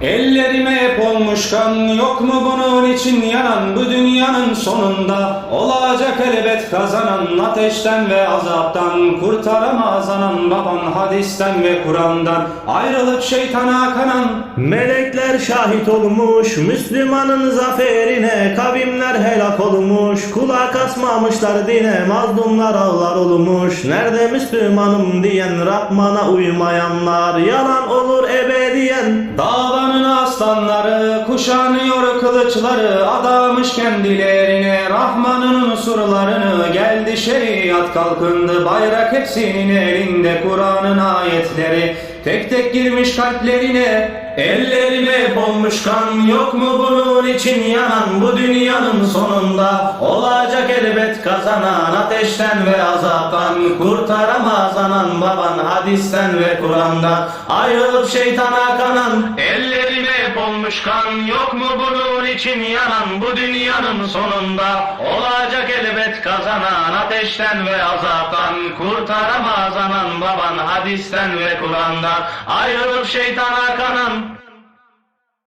Ellerime hep olmuş kan Yok mu bunun için yanan? Bu dünyanın sonunda Olacak elbet kazanan Ateşten ve azaptan Kurtaramaz anan baban Hadisten ve Kur'an'dan Ayrılıp şeytana kanan. Melekler şahit olmuş Müslümanın zaferine Kavimler helak olmuş Kulak asmamışlar dine Mazlumlar ağlar olmuş. Nerede Müslümanım diyen Rahman'a uymayanlar Yalan olur ebediyen. Dağlanın aslanları Kuşanıyor kılıçları Adamış kendilerine Rahman'ın unsurlarını Geldi şeriat kalkındı Bayrak hepsinin elinde Kur'an'ın ayetleri. Tek tek girmiş kalplerine Ellerime olmuş kan Yok mu bunun için yanan Bu dünyanın sonunda? Olacak elbet kazanan Ateşten ve azaptan Kurtaramaz anan baban Hadisten ve Kur'an'dan. Ayrılıp şeytana kanan Ellerime olmuş kan Yok mu bunun için yanan Bu dünyanın sonunda? Olacak elbet kazanan Ateşten ve azaptan Kurtaramaz anan baban Hadisten ve Kur'an'dan. Ayrılıp şeytana kanan